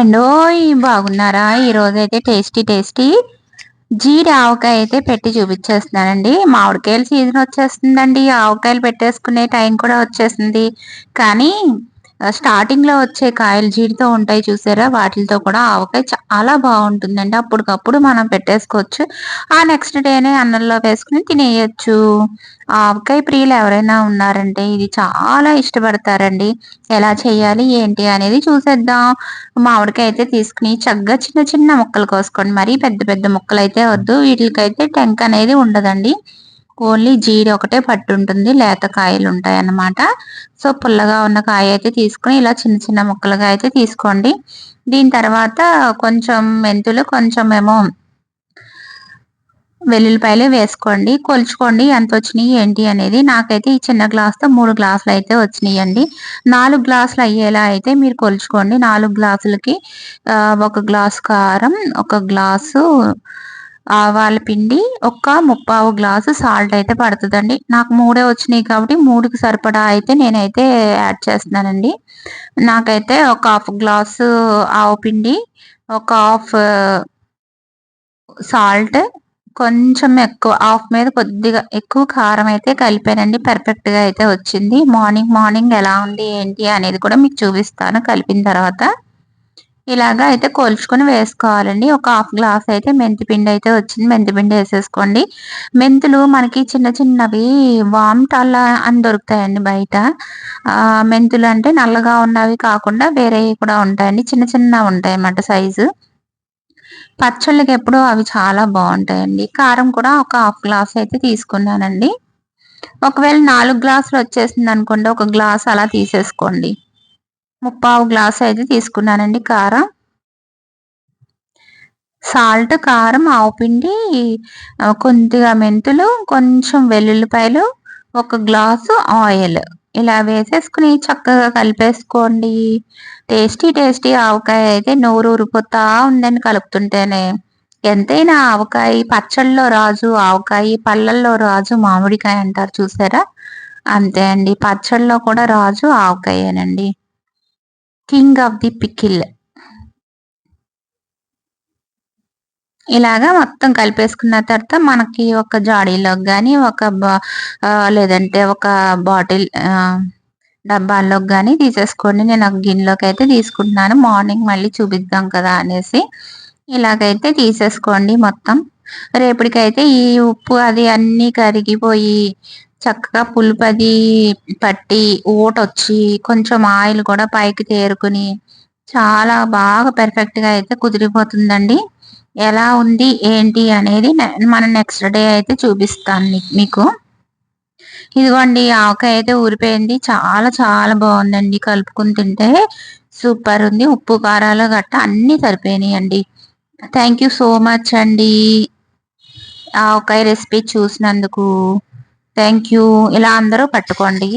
అండోయ్ బాగున్నారా? ఈరోజు అయితే టేస్టీ టేస్టీ. జీడి ఆవకాయ అయితే పెట్టి చూపించేస్తున్నానండి. మామిడికాయల సీజన్ వచ్చేస్తుందండి. ఆవకాయలు పెట్టేసుకునే టైం కూడా వచ్చేసింది. కానీ స్టార్టింగ్లో వచ్చే కాయలు జీడితో ఉంటాయి చూసారా? వాటితో కూడా ఆవకాయ చాలా బాగుంటుందండి. అప్పటికప్పుడు మనం పెట్టేసుకోవచ్చు. ఆ నెక్స్ట్ డేనే అన్నంలో వేసుకుని తినేయచ్చు. ఆవకాయ ప్రియులు ఎవరైనా ఉన్నారంటే ఇది చాలా ఇష్టపడతారండి. ఎలా చేయాలి ఏంటి అనేది చూసేద్దాం. మామిడికాయ అయితే తీసుకుని చక్కగా చిన్న చిన్న ముక్కలు కోసుకోండి. మరీ పెద్ద పెద్ద ముక్కలు అయితే వద్దు. వీటికైతే టెంక్ అనేది ఉండదండి. ఓన్లీ జీడి ఒకటే పట్టు ఉంటుంది లేత కాయలు ఉంటాయి అన్నమాట సో పుల్లగా ఉన్న కాయ అయితే తీసుకుని ఇలా చిన్న చిన్న ముక్కలుగా అయితే తీసుకోండి. దీని తర్వాత కొంచెం మెంతులు కొంచెం ఏమో వెల్లుల్లిపాయలు వేసుకోండి. కొలుచుకోండి ఎంత వచ్చినాయి ఏంటి అనేది. నాకైతే ఈ చిన్న గ్లాస్తో మూడు గ్లాసులు అయితే వచ్చినాయండి. నాలుగు గ్లాసులు అయ్యేలా అయితే మీరు కొలుచుకోండి. నాలుగు గ్లాసులకి ఒక గ్లాసు కారం ఒక గ్లాసు ఆవాల పిండి ఒక ముప్పావు గ్లాసు సాల్ట్ అయితే పడుతుందండి. నాకు మూడే వచ్చినాయి కాబట్టి మూడుకి సరిపడా అయితే నేనైతే యాడ్ చేస్తున్నానండి. నాకైతే ఒక హాఫ్ గ్లాసు ఆవు పిండి ఒక హాఫ్ సాల్ట్ కొంచెం ఎక్కువ హాఫ్ మీద కొద్దిగా ఎక్కువ కారం అయితే కలిపానండి. పర్ఫెక్ట్గా అయితే వచ్చింది. మార్నింగ్ మార్నింగ్ ఎలా ఉంది ఏంటి అనేది కూడా మీకు చూపిస్తాను. కలిపిన తర్వాత ఇలాగా అయితే కోల్చుకొని వేసుకోవాలండి. ఒక హాఫ్ గ్లాస్ అయితే మెంతి పిండి అయితే వచ్చింది. మెంతిపిండి వేసేసుకోండి. మెంతులు మనకి చిన్న చిన్నవి వామ్టాల అని దొరుకుతాయండి బయట. మెంతులు అంటే నల్లగా ఉన్నవి కాకుండా వేరే కూడా ఉంటాయండి. చిన్న చిన్న ఉంటాయి అన్నమాట సైజు. పచ్చళ్ళకి ఎప్పుడు అవి చాలా బాగుంటాయండి. కారం కూడా ఒక హాఫ్ గ్లాస్ అయితే తీసుకున్నానండి. ఒకవేళ నాలుగు గ్లాసులు వచ్చేసింది అనుకోండి ఒక గ్లాస్ అలా తీసేసుకోండి. ముప్పావు గ్లాస్ అయితే తీసుకున్నానండి కారం. సాల్ట్ కారం ఆవుపిండి కొద్దిగా మెంతులు కొంచెం వెల్లుల్లిపాయలు ఒక గ్లాసు ఆయిల్. ఇలా వేసేసుకుని చక్కగా కలిపేసుకోండి. టేస్టీ టేస్టీ ఆవకాయ అయితే నోరు ఊరిపోతా ఉందని కలుపుతుంటేనే. ఎంతైనా ఆవకాయ పచ్చళ్ళలో రాజు ఆవకాయ పళ్ళల్లో రాజు మామిడికాయ అంటారు చూసారా? అంతే అండి. పచ్చళ్ళలో కూడా రాజు ఆవకాయనండి. కింగ్ ఆఫ్ ది పికిల్ ఇలాగా మొత్తం కలిపేసుకున్న తర్వాత మనకి ఒక జాడీలోకి కానీ ఒక లేదంటే ఒక బాటిల్ డబ్బాల్లోకి కానీ తీసేసుకోండి. నేను ఒక గిన్నెలోకి అయితే తీసుకుంటున్నాను. మార్నింగ్ మళ్ళీ చూపిద్దాం కదా అనేసి. ఇలాగైతే తీసేసుకోండి మొత్తం. రేపటికైతే ఈ ఉప్పు అది అన్నీ కరిగిపోయి చక్కగా పులుపది పట్టి ఊటొచ్చి కొంచెం ఆయిల్ కూడా పైకి తేరుకుని చాలా బాగా పెర్ఫెక్ట్గా అయితే కుదిరిపోతుందండి. ఎలా ఉంది ఏంటి అనేది మన నెక్స్ట్ డే అయితే చూపిస్తాను మీకు. ఇదిగోండి ఆవకాయ అయితే ఊరిపోయింది. చాలా చాలా బాగుందండి. కలుపుకుని తింటే సూపర్ ఉంది. ఉప్పు కారాలు గట్ట అన్నీ సరిపోయినాయి అండి థ్యాంక్ యూ సో మచ్ అండి. ఆవకాయ రెసిపీ చూసినందుకు. థ్యాంక్ యూ ఇలా అందరూ పట్టుకోండి.